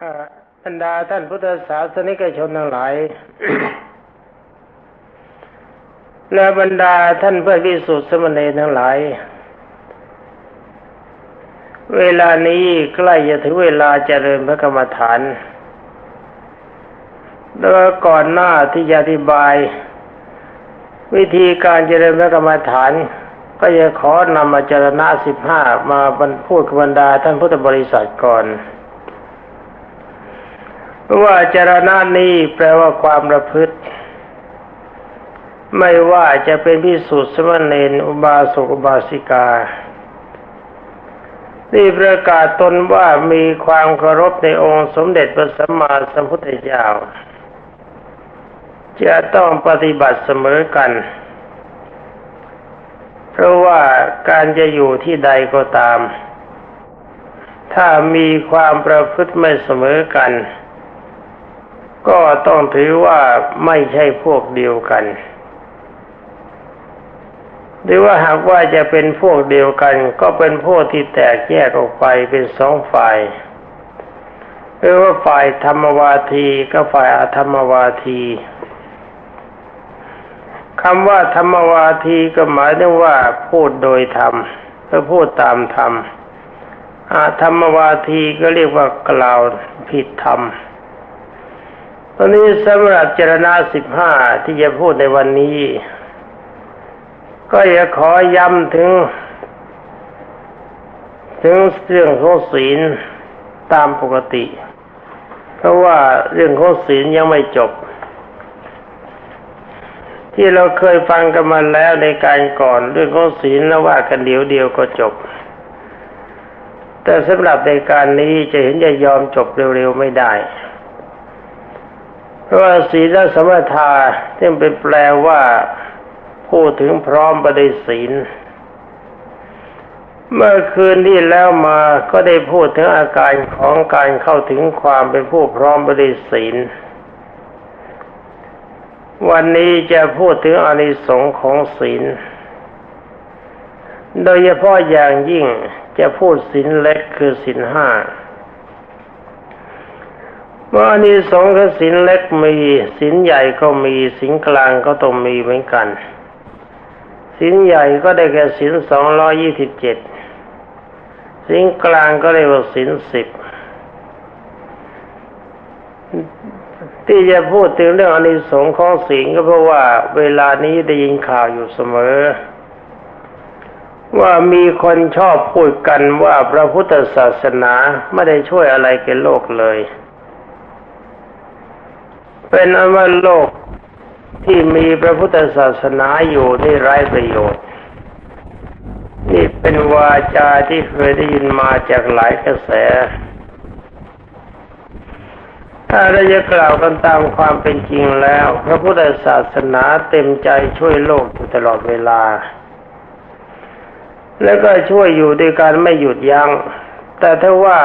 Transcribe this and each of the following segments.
อ่าบรรดาท่านพุทธศาสนิกชนทั้งหลาย และบรรดาท่านเพื่อนพิสุทธิสมณีทั้งหลาย เวลานี้ใกล้จะถึงเวลาเจริญพระกรรมฐานแล้วก่อนหน้าที่จะอธิบาย วิธีการเจริญพระกรรมฐาน ก็จะขอนำมาจารณะสิบห้ามาบรรพูดกับบรรดาท่านพุทธบริษัทก่อน ว่าจารณะนี้แปลว่าความประพฤติ ไม่ว่าจะเป็นพิสุทธิ์สมณเณรอุบาสกอุบาสิกาที่ประกาศตนว่ามีความเคารพในองค์สมเด็จพระสัมมาสัมพุทธเจ้าจะต้องปฏิบัติเสมอกัน เพราะว่าการจะอยู่ที่ใดก็ตาม ถ้ามีความประพฤติไม่เสมอกัน ก็ต้องถือว่าไม่ใช่พวกเดียวกัน หรือว่าหากว่าจะเป็นพวกเดียวกัน ก็เป็นพวกที่แตกแยกออกไปเป็นสองฝ่ายหรือว่าฝ่ายธรรมวาทีกับฝ่ายอธรรมวาทีคำว่าธรรมวาทีก็หมายถึงว่าพูดโดยธรรมเพื่อพูดตามธรรมอาธรรมวาทีก็เรียกว่ากล่าวผิดธรรม ตอนนี้สำหรับเจรณาสิบห้าที่จะพูดในวันนี้ ก็อยากขอย้ำถึง ถึงเรื่องของศีลตามปกติ เพราะว่าเรื่องของศีลยังไม่จบ ที่เราเคยฟังกันมาแล้วในการก่อน เรื่องของศีลแล้วว่ากันเดียวเดียวก็จบ แต่สำหรับในการนี้จะเห็นจะยอมจบเร็วๆไม่ได้ ว่าศีลสมถะที่เป็นแปลว่าพูดถึงพร้อมประดิศีล เมื่อคืนที่แล้วมาก็ได้พูดถึงอาการของการเข้าถึงความเป็นผู้พร้อมประดิศีล วันนี้จะพูดถึงอานิสงส์ของศีล โดยเฉพาะอย่างยิ่งจะพูดศีลเล็กคือศีลห้า เมื่ออานิสงส์ของศีลเล็กมีศีลใหญ่ก็มีศีลกลางก็ต้องมีเหมือนกันศีลใหญ่ก็ได้แก่ศีลสองร้อยี่สิบเจ็ดศีลกลางก็เรียกว่าศีลสิบที่จะพูดถึงเรื่องอานิสงส์ของศีลก็เพราะว่าเวลานี้ได้ยินข่าวอยู่เสมอ ว่ามีคนชอบพูดกันว่าพระพุทธศาสนาไม่ได้ช่วยอะไรแก่โลกเลย เป็นอันว่าโลกที่มีพระพุทธศาสนาอยู่นี่ไร้ประโยชน์ นี่เป็นวาจาที่เคยได้ยินมาจากหลายกระแส ถ้าเราจะกล่าวกันตามความเป็นจริงแล้ว พระพุทธศาสนาเต็มใจช่วยโลกอยู่ตลอดเวลา แล้วก็ช่วยอยู่ด้วยการไม่หยุดยัง้ง แต่ถ้าว่า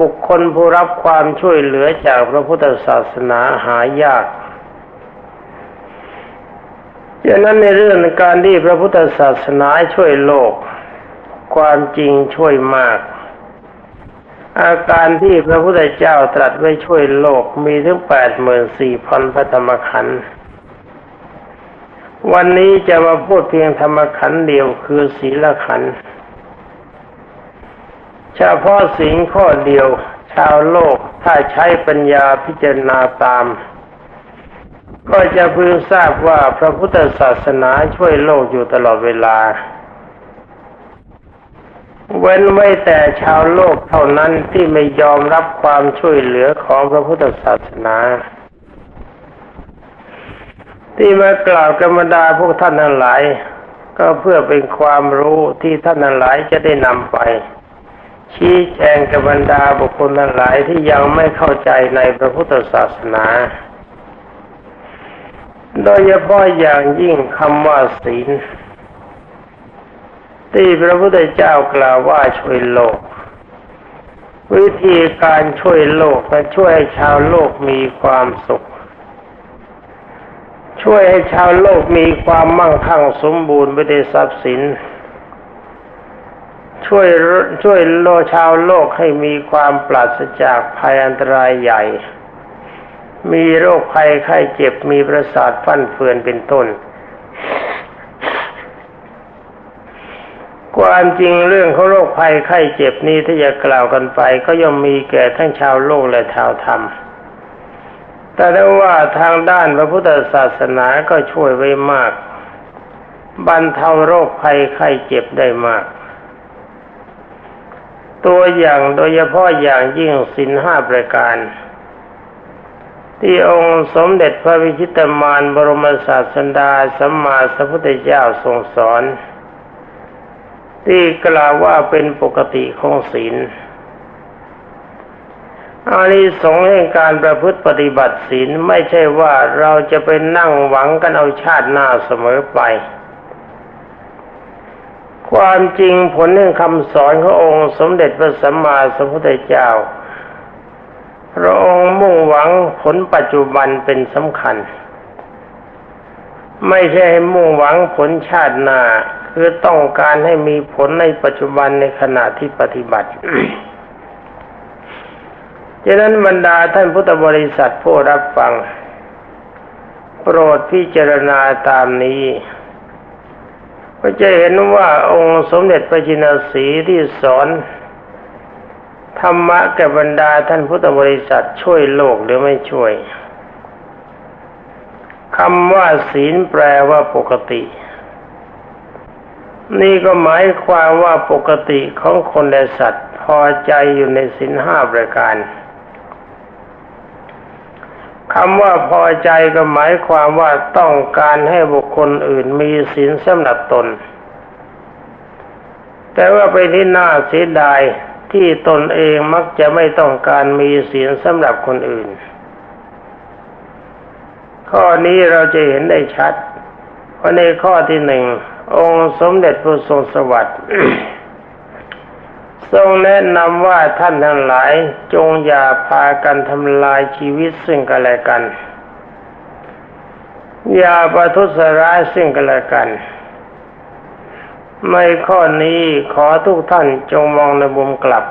บุคคลผู้รับความช่วยเหลือจากพระพุทธศาสนาหายากดังนั้นในเรื่องการที่พระพุทธศาสนาช่วยโลก ความจริงช่วยมาก อาการที่พระพุทธเจ้าตรัสไว้ช่วยโลกมีถึงแปดหมื่นสี่พันพระธรรมขันธ์วันนี้จะมาพูดเพียงธรรมขันธ์เดียวคือศีลขันธ์ เฉพาะสิ่งข้อเดียว ชาวโลกถ้าใช้ปัญญาพิจารณาตาม ก็จะพึงทราบว่าพระพุทธศาสนาช่วยโลกอยู่ตลอดเวลา เว้นไว้แต่ชาวโลกเท่านั้นที่ไม่ยอมรับความช่วยเหลือของพระพุทธศาสนาที่มากล่าวกรรมดาพวกท่านทั้งหลาย ก็เพื่อเป็นความรู้ที่ท่านทั้งหลายจะได้นำไป ชี้แจงกับบรรดาบุคคลทั้งหลายที่ยังไม่เข้าใจในพระพุทธศาสนา โดยเฉพาะอย่างยิ่งคำว่าศีล ที่พระพุทธเจ้ากล่าวว่าช่วยโลก วิธีการช่วยโลกและช่วยให้ชาวโลกมีความสุข ช่วยให้ชาวโลกมีความมั่งคั่งสมบูรณ์ไปด้วยทรัพย์สิน ช่วยช่วยโลชาวโลกให้มีความปราศจากภัยอันตรายใหญ่ มีโรคภัยไข้เจ็บมีประสาทฟั่นเฟือนเป็นต้น ความจริงเรื่องของโรคภัยไข้เจ็บนี้ถ้าจะกล่าวกันไป ก็ย่อมมีแก่ทั้งชาวโลกและชาวธรรม แต่ได้ว่าทางด้านพระพุทธศาสนาก็ช่วยไว้มาก บรรเทาโรคภัยไข้เจ็บได้มาก ตัวอย่างโดยเฉพาะอย่างยิ่งสินห้าประการ ที่องค์สมเด็จพระวิชิตมานบรมศาสดาสัมมาสัมพุทธเจ้าทรงสอน ที่กล่าวว่าเป็นปกติของศีลอานิสงส์แห่งการประพฤติปฏิบัติศีลไม่ใช่ว่าเราจะไปนั่งหวังกันเอาชาติหน้าเสมอไป ความจริงผลแห่งคำสอนขององค์ สมเด็จพระสัมมาสัมพุทธเจ้า พระองค์มุ่งหวังผลปัจจุบันเป็นสำคัญ ไม่ใช่ให้มุ่งหวังผลชาติหน้าคือต้องการให้มีผลในปัจจุบันในขณะที่ปฏิบัติฉะนั้นบรรดาท่านพุทธบริษัทผู้รับฟัง โปรดพิจารณาตามนี้ ก็จะเห็นว่าองค์สมเด็จพระจินสีที่สอน ธรรมะแก่บรรดาท่านพุทธบริษัทช่วยโลกหรือไม่ช่วยคำว่าศีลแปลว่าปกติ นี่ก็หมายความว่าปกติของคนและสัตว์พอใจอยู่ในศีลห้าประการ คำว่าพอใจก็หมายความว่าต้องการให้บุคคลอื่นมีศีลสำหรับตน แต่ว่าไปที่น่าเสียดายที่ตนเองมักจะไม่ต้องการมีศีลสำหรับคนอื่น ข้อนี้เราจะเห็นได้ชัด เพราะในข้อที่หนึ่ง องค์สมเด็จพระทรงสวัสดิ์ ทรงแนะนำว่าท่านทั้งหลายจงอย่าพากันทำลายชีวิตซึ่งกันและกัน อย่าประทุษร้ายซึ่งกันและกัน ในข้อนี้ขอทุกท่านจงมองในมุมกลับ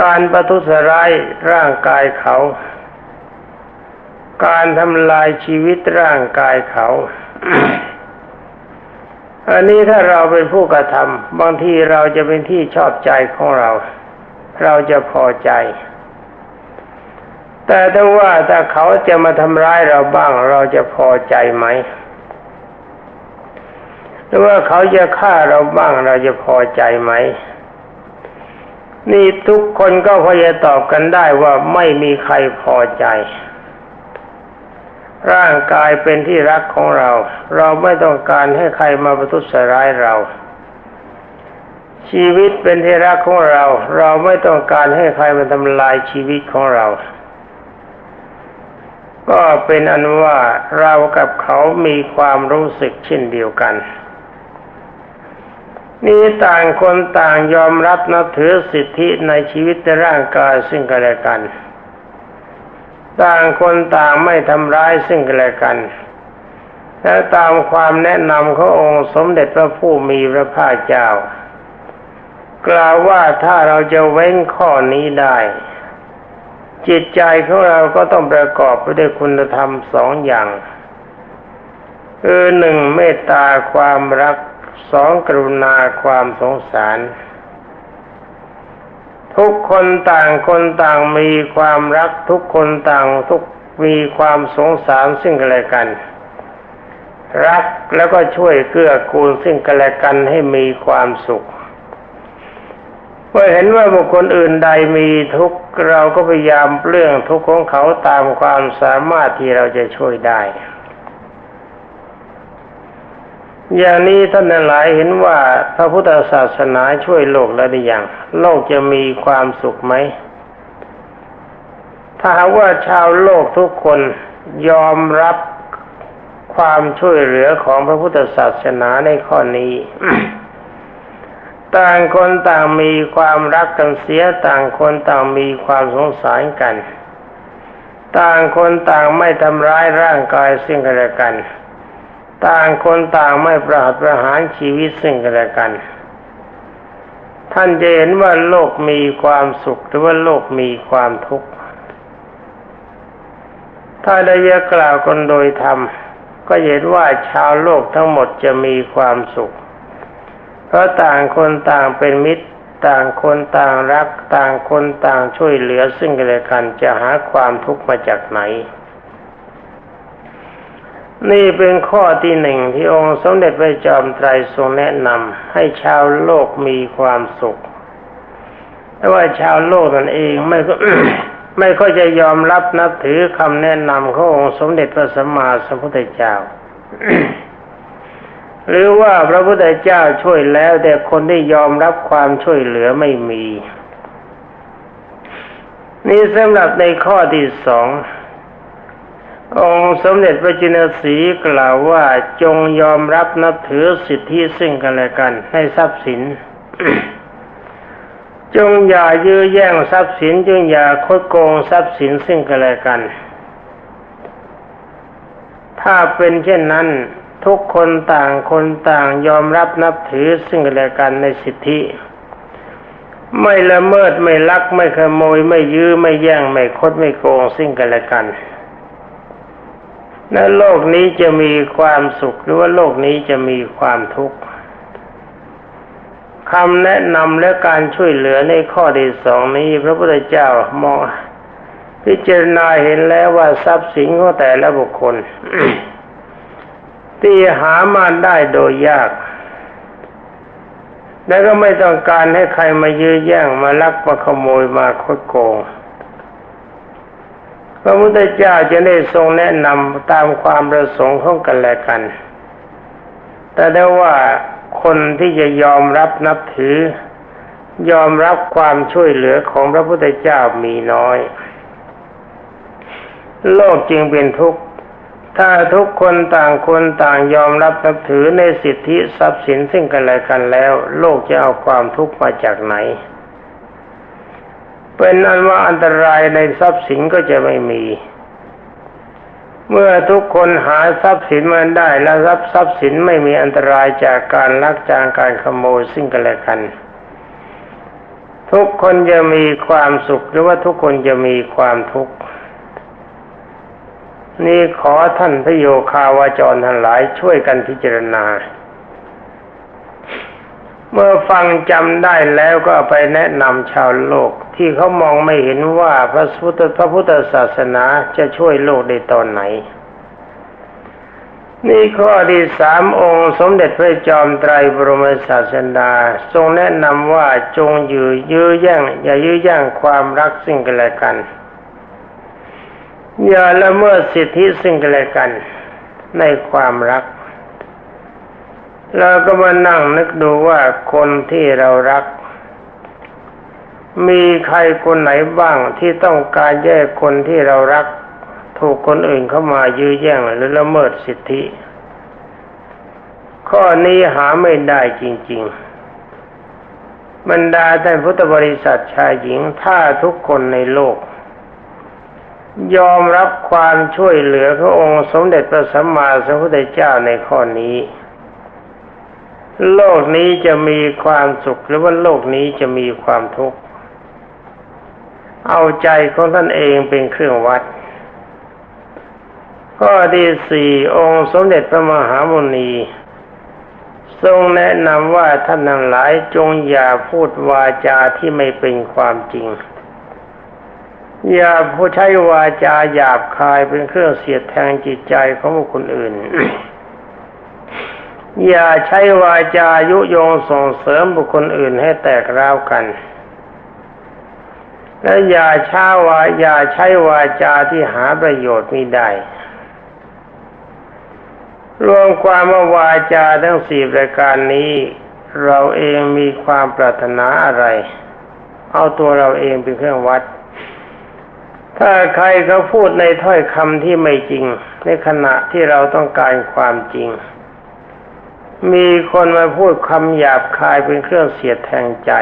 การประทุษร้ายร่างกายเขา การทำลายชีวิตร่างกายเขา อันนี้ถ้าเราเป็นผู้กระทำบางทีเราจะเป็นที่ชอบใจของเรา เราจะพอใจ แต่ถ้าว่าถ้าเขาจะมาทำร้ายเราบ้างเราจะพอใจไหมหรือว่าเขาจะฆ่าเราบ้างเราจะพอใจไหม นี่ทุกคนก็พอจะตอบกันได้ว่าไม่มีใครพอใจ ร่างกายเป็นที่รักของเรา เราไม่ต้องการให้ใครมาประทุษร้ายเรา ชีวิตเป็นที่รักของเรา เราไม่ต้องการให้ใครมาทำลายชีวิตของเรา ก็เป็นอันว่าเรากับเขามีความรู้สึกเช่นเดียวกัน นี่ต่างคนต่างยอมรับนับถือสิทธิในชีวิตในร่างกายซึ่งกันและกัน ต่างคนต่างไม่ทำร้ายซึ่งกันและกัน และตามความแนะนำขององค์สมเด็จพระผู้มีพระภาคเจ้า กล่าวว่าถ้าเราจะเว้นข้อนี้ได้ จิตใจของเราก็ต้องประกอบไปด้วยคุณธรรมสองอย่างคือหนึ่งเมตตาความรักสองกรุณาความสงสาร ทุกคนต่างคนต่างมีความรักทุกคนต่างทุกมีความสงสารซึ่งกันและกัน รักแล้วก็ช่วยเกื้อกูลซึ่งกันและกันให้มีความสุขเมื่อเห็นว่าบุคคลอื่นใดมีทุกข์เราก็พยายามเรื่องทุกข์ของเขาตามความสามารถที่เราจะช่วยได้ อย่างนี้ท่านหลายเห็นว่าพระพุทธศาสนาช่วยโลกแล้วหรือยังโลกจะมีความสุขไหม ถ้าหากว่าชาวโลกทุกคนยอมรับความช่วยเหลือของพระพุทธศาสนาในข้อนี้ ต่างคนต่างมีความรักกันเสียต่างคนต่างมีความสงสารกัน ต่างคนต่างไม่ทำร้ายร่างกายซึ่งกันและกัน ต่างคนต่างไม่ประหัตประหารชีวิตซึ่งกันและกัน ท่านจะเห็นว่าโลกมีความสุขหรือว่าโลกมีความทุกข์ ถ้าได้ยกล่าวกันโดยธรรม ก็เห็นว่าชาวโลกทั้งหมดจะมีความสุข เพราะต่างคนต่างเป็นมิตร ต่างคนต่างรัก ต่างคนต่างช่วยเหลือซึ่งกันและกันจะหาความทุกข์มาจากไหน นี่เป็นข้อที่หนึ่งที่องค์สมเด็จพระจอมไตรทรงแนะนำให้ชาวโลกมีความสุข แต่ว่าชาวโลกนั่นเองไม่ก็ไม่ค่อยจะยอมรับนับถือคำแนะนำขององค์สมเด็จพระสัมมาสัมพุทธเจ้า หรือว่าพระพุทธเจ้าช่วยแล้ว แต่คนที่ยอมรับความช่วยเหลือไม่มี นี่สำหรับในข้อที่สอง องค์สมเด็จพระจินสีกล่าวว่าจงยอมรับนับถือสิทธิซึ่งกันและกันในทรัพย์สิน จงอย่ายื้อแย่งทรัพย์สิน จงอย่าคดโกงทรัพย์สินซึ่งกันและกัน ถ้าเป็นเช่นนั้นทุกคนต่างคนต่างยอมรับนับถือซึ่งกันและกันในสิทธิ ไม่ละเมิดไม่ลักไม่ขโมยไม่ยื้อไม่แย่งไม่คดไม่โกงซึ่งกันและกัน ในโลกนี้จะมีความสุขหรือว่าโลกนี้จะมีความทุกข์คำแนะนำและการช่วยเหลือในข้อที่สองนี้ พระพุทธเจ้ามองพิจารณาเห็นแล้วว่าทรัพย์สินของแต่ละบุคคล ที่หามาได้โดยยาก และก็ไม่ต้องการให้ใครมายื้อแย่งมาลักมาขโมยมาคดโกง พระพุทธเจ้าจะได้ทรงแนะนำตามความประสงค์ของกันและกัน แต่ได้ว่าคนที่จะยอมรับนับถือ ยอมรับความช่วยเหลือของพระพุทธเจ้ามีน้อย โลกจึงเป็นทุกข์ ถ้าทุกคนต่างคนต่างยอมรับนับถือในสิทธิทรัพย์สินซึ่งกันและกันแล้ว โลกจะเอาความทุกข์มาจากไหน เป็นอันว่าอันตรายในทรัพย์สินก็จะไม่มี เมื่อทุกคนหาทรัพย์สินมาได้แล้วรับทรัพย์สินไม่มีอันตรายจากการลักจากการขโมยซึ่งกันและกัน ทุกคนจะมีความสุขหรือว่าทุกคนจะมีความทุกข์นี่ขอท่านพระโยคาวาจรทั้งหลายช่วยกันพิจารณา เมื่อฟังจำได้แล้วก็ไปแนะนำชาวโลก ที่เขามองไม่เห็นว่าพระพุทธพระพุทธศาสนาจะช่วยโลกได้ตอนไหน นี่ข้อที่สามองค์สมเด็จพระจอมไตรบรมศาสดา ทรงแนะนำว่าจงอยู่ยื้อแย่งอย่ายื้อแย่งความรักซึ่งกันและกัน อย่าละเมิดสิทธิซึ่งกันและกันในความรัก เราก็มานั่งนึกดูว่าคนที่เรารัก มีใครคนไหนบ้างที่ต้องการแยกคนที่เรารัก ถูกคนอื่นเข้ามายื้อแย่งหรือละเมิดสิทธิ ข้อนี้หาไม่ได้จริง ๆ บรรดาท่านพุทธบริษัทชายหญิงถ้าทุกคนในโลก ยอมรับความช่วยเหลือพระองค์สมเด็จพระสัมมาสัมพุทธเจ้าในข้อนี้ โลกนี้จะมีความสุขหรือว่าโลกนี้จะมีความทุกข์ เอาใจของท่านเองเป็นเครื่องวัด ข้อที่สี่องค์สมเด็จพระมหามุนี ทรงแนะนำว่าท่านทั้งหลายจงอย่าพูดวาจาที่ไม่เป็นความจริง อย่าพูดใช้วาจาหยาบคายเป็นเครื่องเสียดแทงจิตใจของบุคคลอื่น อย่าใช้วาจายุยงส่งเสริมบุคคลอื่นให้แตกร้าวกัน และอย่าช้าวาอย่าใช้วาจาที่หาประโยชน์ไม่ได้ รวมความว่าวาจาทั้งสี่ประการนี้ เราเองมีความปรารถนาอะไร เอาตัวเราเองเป็นเครื่องวัด ถ้าใครเขาพูดในถ้อยคำที่ไม่จริง ในขณะที่เราต้องการความจริง มีคนมาพูดคำหยาบคายเป็นเครื่องเสียดแทงใจ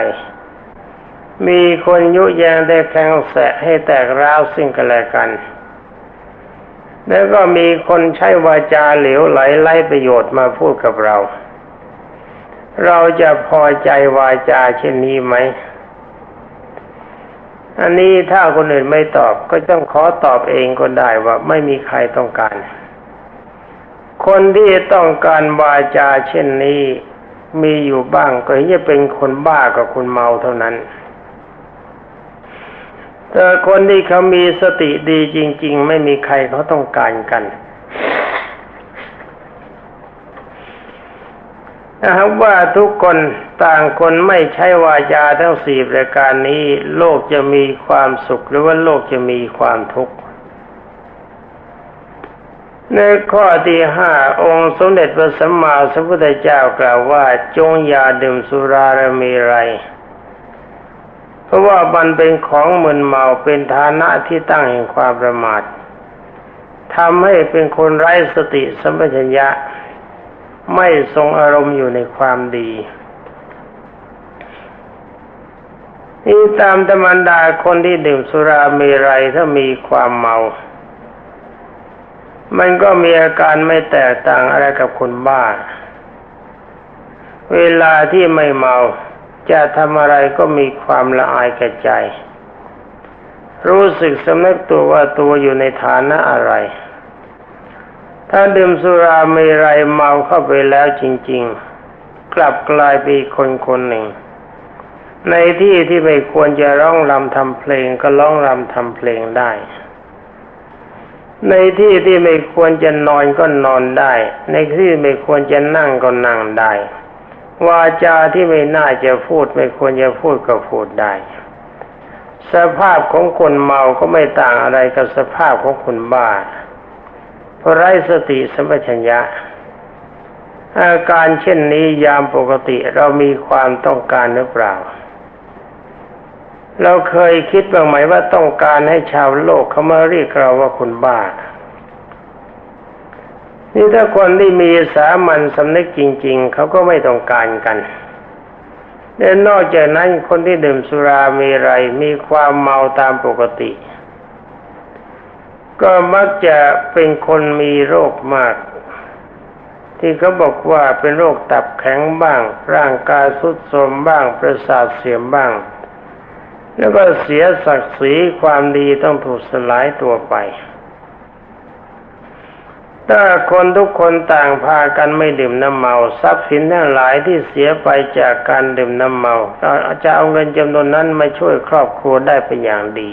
มีคนยุแยงได้แข่งแสะให้แตกร้าวซึ่งกันและกัน แล้วก็มีคนใช้วาจาเหลวไหลไล่ประโยชน์มาพูดกับเรา เราจะพอใจวาจาเช่นนี้ไหม อันนี้ถ้าคนอื่นไม่ตอบก็ต้องขอตอบเองก็ได้ว่าไม่มีใครต้องการ คนที่ต้องการวาจาเช่นนี้ มีอยู่บ้างก็จะเป็นคนบ้ากับคนเมาเท่านั้น แต่คนที่เขามีสติดีจริง ๆ ไม่มีใครเขาต้องการกันนะครับว่าทุกคนต่างคนไม่ใช้วาจาทั้งสี่ประการนี้ โลกจะมีความสุขหรือว่าโลกจะมีความทุกข์ ในข้อที่ห้าองค์สมเด็จพระสัมมาสัมพุทธเจ้ากล่าวว่าจงอย่าดื่มสุราและมีไร เพราะว่ามันเป็นของมึนเมาเป็นฐานะที่ตั้งแห่งความประมาททำให้เป็นคนไร้สติสัมปชัญญะ ไม่ทรงอารมณ์อยู่ในความดีนี่ตามธรรมดาคนที่ดื่มสุราเมรัยถ้ามีความเมา มันก็มีอาการไม่แตกต่างอะไรกับคนบ้า เวลาที่ไม่เมา จะทำอะไรก็มีความละอายแก่ใจ รู้สึกสำนึกตัวว่าตัวอยู่ในฐานะอะไร ถ้าดื่มสุราเมรัยเมาเข้าไปแล้วจริง ๆ กลับกลายเป็นคนคนหนึ่ง ในที่ที่ไม่ควรจะร้องรำทำเพลงก็ร้องรำทำเพลงได้ ในที่ที่ไม่ควรจะนอนก็นอนได้ ในที่ไม่ควรจะนั่งก็นั่งได้ วาจาที่ไม่น่าจะพูด ไม่ควรจะพูดก็พูดได้ สภาพของคนเมาก็ไม่ต่างอะไรกับสภาพของคนบ้าเพราะไร้สติสัมปชัญญะอาการเช่นนี้ยามปกติเรามีความต้องการหรือเปล่า เราเคยคิดบ้างไหมว่าต้องการให้ชาวโลกเขามาเรียกเราว่าคนบ้า นี่ถ้าคนที่มีสามัญสำนึกจริง ๆ เขาก็ไม่ต้องการกันและนอกจากนั้นคนที่ดื่มสุรามีไรมีความเมาตามปกติ ก็มักจะเป็นคนมีโรคมาก ที่เขาบอกว่าเป็นโรคตับแข็งบ้าง ร่างกายสุดโทรมบ้าง ประสาทเสียมบ้าง แล้วก็เสียศักดิ์ศรีความดีต้องถูกสลายตัวไป ถ้าคนทุกคนต่างพากันไม่ดื่มน้ำเมา ทรัพย์สินทั้งหลายที่เสียไปจากการดื่มน้ำเมาจะเอาเงินจำนวนนั้นมาช่วยครอบครัวได้เป็นอย่างดี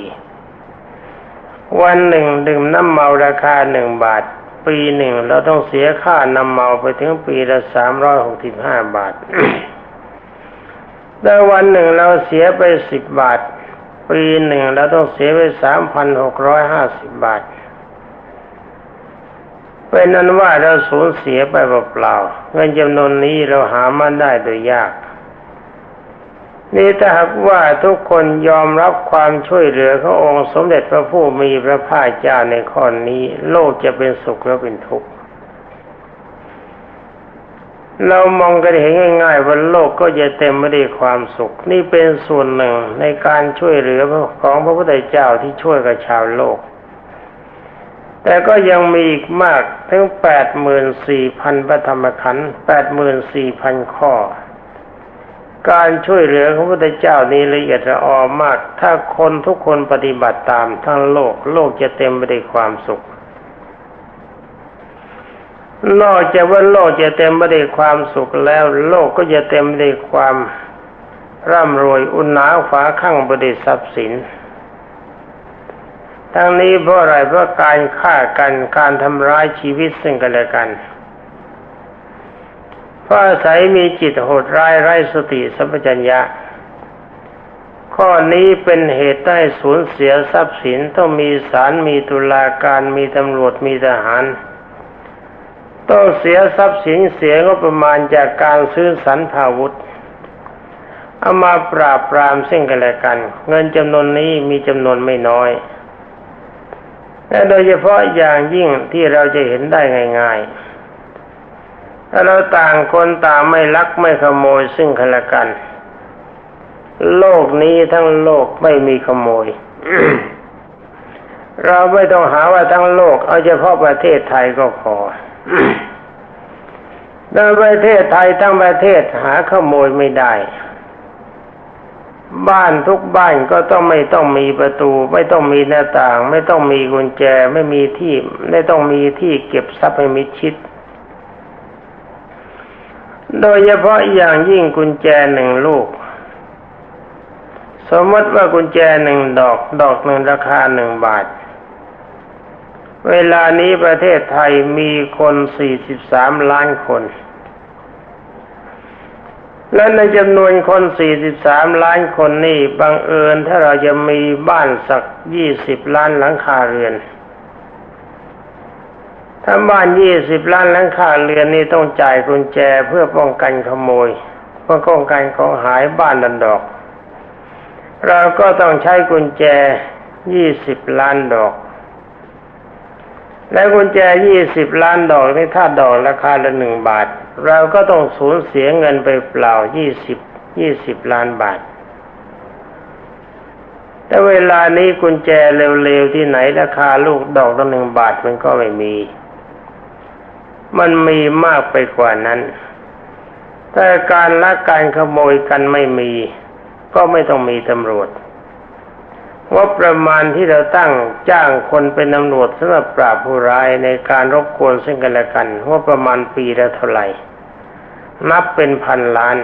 วันหนึ่งดื่มน้ำเมาราคาหนึ่งบาท ปีหนึ่งเราต้องเสียค่าน้ำเมาไปถึงปีละสามร้อยหกสิบห้าบาท แต่วันหนึ่งเราเสียไปสิบบาท ปีหนึ่งเราต้องเสียไปสามพันหกร้อยห้าสิบบาท เป็นนั้นว่าเราสูญเสียไปเปล่าๆเงินจำนวนนี้เราหามาได้โดยยาก นี่ถ้าหากว่าทุกคนยอมรับความช่วยเหลือขององค์สมเด็จพระผู้มีพระภาคเจ้าในข้อนี้ โลกจะเป็นสุขหรือเป็นทุกข์ เรามองกันเห็นง่ายๆว่าโลกก็จะเต็มไปด้วยความสุข นี่เป็นส่วนหนึ่งในการช่วยเหลือของพระพุทธเจ้าที่ช่วยกับชาวโลก แต่ก็ยังมีอีกมากถึงแปดหมื่นสี่พันพระธรรมขันธ์แปดหมื่นสี่พันข้อ การช่วยเหลือของพระพุทธเจ้านี้ละเอียดละออมาก ถ้าคนทุกคนปฏิบัติตามทั้งโลก โลกจะเต็มไปด้วยความสุข นอกจากว่าโลกจะเต็มไปด้วยความสุขแล้ว โลกก็จะเต็มไปด้วยความร่ำรวยอุณหาฝาข้างบริทรัพย์สิน ทั้งนี้เพราะอะไรเพราะการฆ่ากันการทำร้ายชีวิตซึ่งกันและกันเพราะอาศัยมีจิตโหดร้ายไร้สติสัมปชัญญะ ข้อนี้เป็นเหตุได้สูญเสียทรัพย์สินต้องมีศาลมีตุลาการมีตำรวจมีทหาร ต้องเสียทรัพย์สินเสียงบประมาณจากการซื้อสรรพาวุธเอามาปราบปรามซึ่งกันและกัน เงินจำนวนนี้มีจำนวนไม่น้อย และโดยเฉพาะอย่างยิ่งที่เราจะเห็นได้ง่ายๆถ้าเราต่างคนต่างไม่ลักไม่ขโมยซึ่งกันและกัน โลกนี้ทั้งโลกไม่มีขโมย เราไม่ต้องหาว่าทั้งโลก เอาเฉพาะประเทศไทยก็พอ ในประเทศไทยทั้งประเทศหาขโมยไม่ได้ บ้านทุกบ้านก็ต้องไม่ต้องมีประตู ไม่ต้องมีหน้าต่าง ไม่ต้องมีกุญแจไม่มีที่ไม่ต้องมีที่เก็บทรัพย์ให้มิชิด โดยเฉพาะอย่างยิ่งกุญแจหนึ่งลูก สมมติว่ากุญแจหนึ่งดอก ดอกหนึ่งราคาหนึ่งบาท เวลานี้ประเทศไทยมีคนสี่สิบสามล้านคน และในจำนวนคน 43 ล้านคนนี่บังเอิญถ้าเราจะมีบ้านสัก 20 ล้านหลังคาเรือน ถ้าบ้าน 20 ล้านหลังคาเรือนนี่ต้องจ่ายกุญแจเพื่อป้องกันขโมย เพื่อป้องกันของหายบ้านดันดอก เราก็ต้องใช้กุญแจ 20 ล้านดอก และกุญแจ20ล้านดอกนี่ถ้าดอกราคาละหนึ่งบาท เราก็ต้องสูญเสียเงินไปเปล่า20 20ล้านบาท แต่เวลานี้กุญแจเร็วๆที่ไหนราคาลูกดอกละหนึ่งบาทมันก็ไม่มี มันมีมากไปกว่านั้น แต่การลักการขโมยกันไม่มี ก็ไม่ต้องมีตำรวจ งบประมาณที่เราตั้งจ้างคนเป็นตำรวจสำหรับปราบผู้ร้ายในการรบกวนซึ่งกันและกันงบประมาณปีละเท่าไหร่ นับเป็นพันล้าน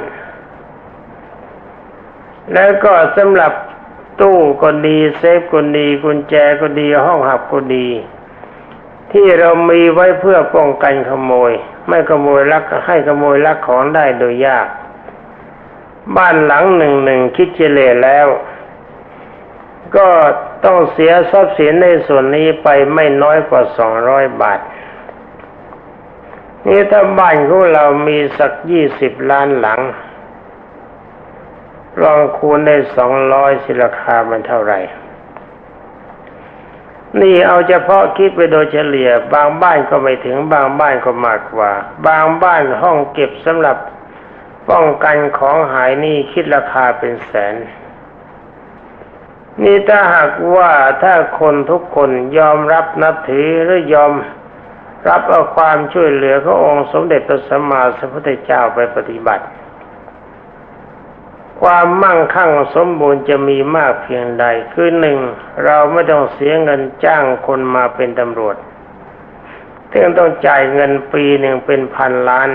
แล้วก็สำหรับตู้ก็ดีเซฟก็ดีกุญแจก็ดีห้องหับก็ดี ที่เรามีไว้เพื่อป้องกันขโมย ไม่ขโมยลักให้ขโมยลักของได้โดยยาก บ้านหลังหนึ่งหนึ่งคิดเฉลี่ยแล้ว ก็ต้องเสียทรัพย์สินในส่วนนี้ไปไม่น้อยกว่าสองร้อยบาท นี่ถ้าบ้านของเรามีสักยี่สิบล้านหลัง ลองคูณได้สองร้อยสิราคามันเท่าไหร่ นี่เอาเฉพาะคิดไปโดยเฉลี่ย บางบ้านก็ไม่ถึงบางบ้านก็มากกว่า บางบ้านห้องเก็บสำหรับป้องกันของหายนี่คิดราคาเป็นแสน นี่ถ้าหากว่าถ้าคนทุกคนยอมรับนับถือหรือยอมรับเอาความช่วยเหลือขององค์สมเด็จพระสัมมาสัมพุทธเจ้าไปปฏิบัติ ความมั่งคั่งสมบูรณ์จะมีมากเพียงใด คือหนึ่งเราไม่ต้องเสียเงินจ้างคนมาเป็นตำรวจถึงต้องจ่ายเงินปีหนึ่งเป็นพันล้าน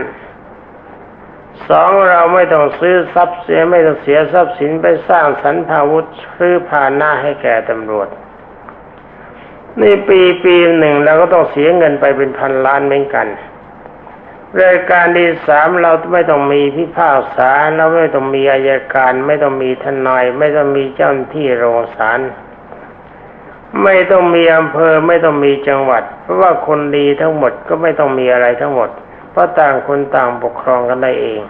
สองเราไม่ต้องซื้อทรัพย์เสียไม่ต้องเสียทรัพย์สินไปสร้างสรรพาวุธซื้อผ่านหน้าให้แก่ตำรวจ นี่ปีปีหนึ่งเราก็ต้องเสียเงินไปเป็นพันล้านเหมือนกันรายการที่สามเราไม่ต้องมีพิพากษาเราไม่ต้องมีอายการ ไม่ต้องมีทนาย ไม่ต้องมีเจ้าหน้าที่โรงศาลไม่ต้องมีอำเภอไม่ต้องมีจังหวัด เพราะว่าคนดีทั้งหมดก็ไม่ต้องมีอะไรทั้งหมด เพราะต่างคนต่างปกครองกันได้เอง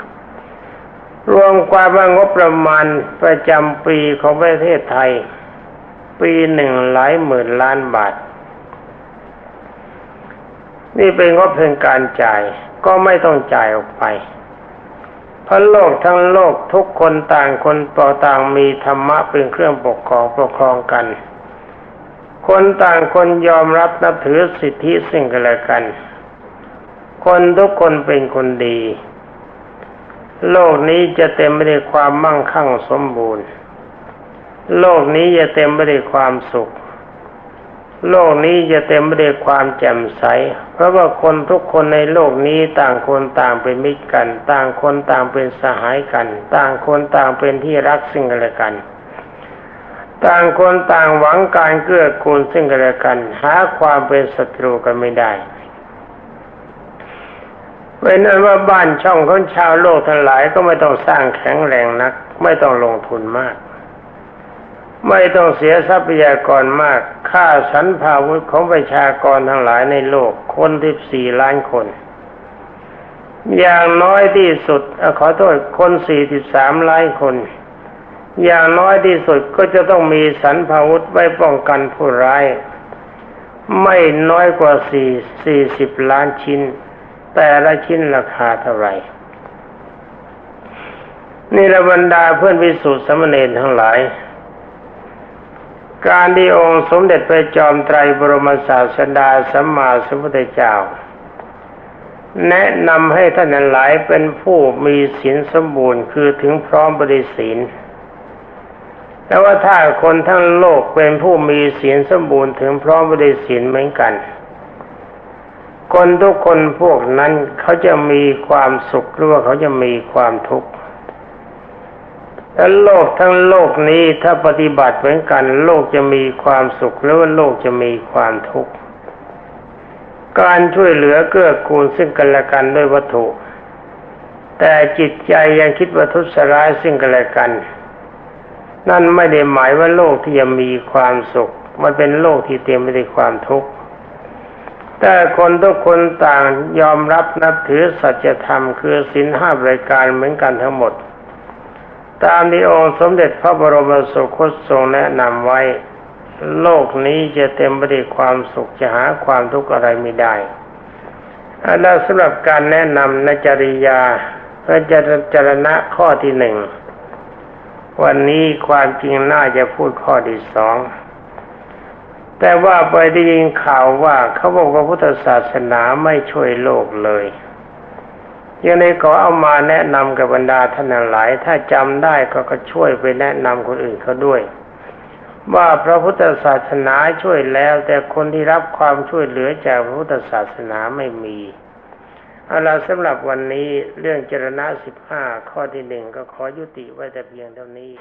รวมความว่างบประมาณประจำปีของประเทศไทย ปีหนึ่งหลายหมื่นล้านบาท นี่เป็นงบเพียงการจ่ายก็ไม่ต้องจ่ายออกไปเพราะโลกทั้งโลกทุกคนต่างคนต่อต่างมีธรรมะเป็นเครื่องปกครองปกครองกัน คนต่างคนยอมรับนับถือสิทธิสิ่งกันและกัน คนทุกคนเป็นคนดี โลกนี้จะเต็มไปด้วยความมั่งคั่งสมบูรณ์ โลกนี้จะเต็มไปด้วยความสุข โลกนี้จะเต็มไปด้วยความแจ่มใส เพราะว่าคนทุกคนในโลกนี้ต่างคนต่างเป็นมิตรกัน ต่างคนต่างเป็นสหายกัน ต่างคนต่างเป็นที่รักซึ่งกันและกันต่างคนต่างหวังการเกื้อกูลซึ่งกันและกัน หาความเป็นศัตรูกันไม่ได้ เป็นนั้นว่าบ้านช่องของชาวโลกทั้งหลายก็ไม่ต้องสร้างแข็งแรงนัก ไม่ต้องลงทุนมาก ไม่ต้องเสียทรัพยากรมากค่าสันพาวุธของประชากรทั้งหลายในโลก คนที่สี่ล้านคน อย่างน้อยที่สุดอขอโทษคนสี่สิบสามล้านคน อย่างน้อยที่สุดก็จะต้องมีสันพาวุธไว้ป้องกันผู้ร้าย ไม่น้อยกว่าสี่สี่สิบล้านชิ้น แต่ละชิ้นราคาเท่าไหร่นี่ระบรรดาเพื่อนวิสุทธิสมณีทั้งหลาย การที่องค์สมเด็จพระจอมไตรบรมศาสดาสัมมาสัมพุทธเจ้า แนะนำให้ท่านหลายเป็นผู้มีศีลสมบูรณ์คือถึงพร้อมบริศีลแต่ว่าถ้าคนทั้งโลกเป็นผู้มีศีลสมบูรณ์ถึงพร้อมบริศีลเหมือนกัน คนทุกคนพวกนั้นเขาจะมีความสุขหรือว่าเขาจะมีความทุกข์ถ้าโลกทั้งโลกนี้ถ้าปฏิบัติเหมือนกัน โลกจะมีความสุขหรือว่าโลกจะมีความทุกข์การช่วยเหลือเกื้อกูลซึ่งกันและกันด้วยวัตถุ แต่จิตใจยังคิดว่าทุสร้ายซึ่งกันและกัน นั่นไม่ได้หมายว่าโลกที่จะมีความสุข มันเป็นโลกที่เต็มไปด้วยความทุกข์ แต่คนทุกคนต่างยอมรับนับถือสัจธรรมคือศีลห้าบรายการเหมือนกันทั้งหมด ตามที่องค์สมเด็จพระบรมสุคตทรงแนะนำไว้ โลกนี้จะเต็มไปด้วยความสุขจะหาความทุกข์อะไรไม่ได้อันนั้นสำหรับการแนะนำนจริยาพระจรณะข้อที่หนึ่ง วันนี้ความจริงน่าจะพูดข้อที่สอง แต่ว่าไปได้ยินข่าวว่าเขาบอกว่าพุทธศาสนาไม่ช่วยโลกเลยยังไงก็เอามาแนะนำกับบรรดาท่านหลาย ถ้าจำได้ก็ก็ช่วยไปแนะนำคนอื่นเขาด้วย ว่าพระพุทธศาสนาช่วยแล้ว แต่คนที่รับความช่วยเหลือจากพระพุทธศาสนาไม่มีเอาละสำหรับวันนี้เรื่องเจรณะสิบห้าข้อที่หนึ่งก็ขอยุติไว้แต่เพียงเท่านี้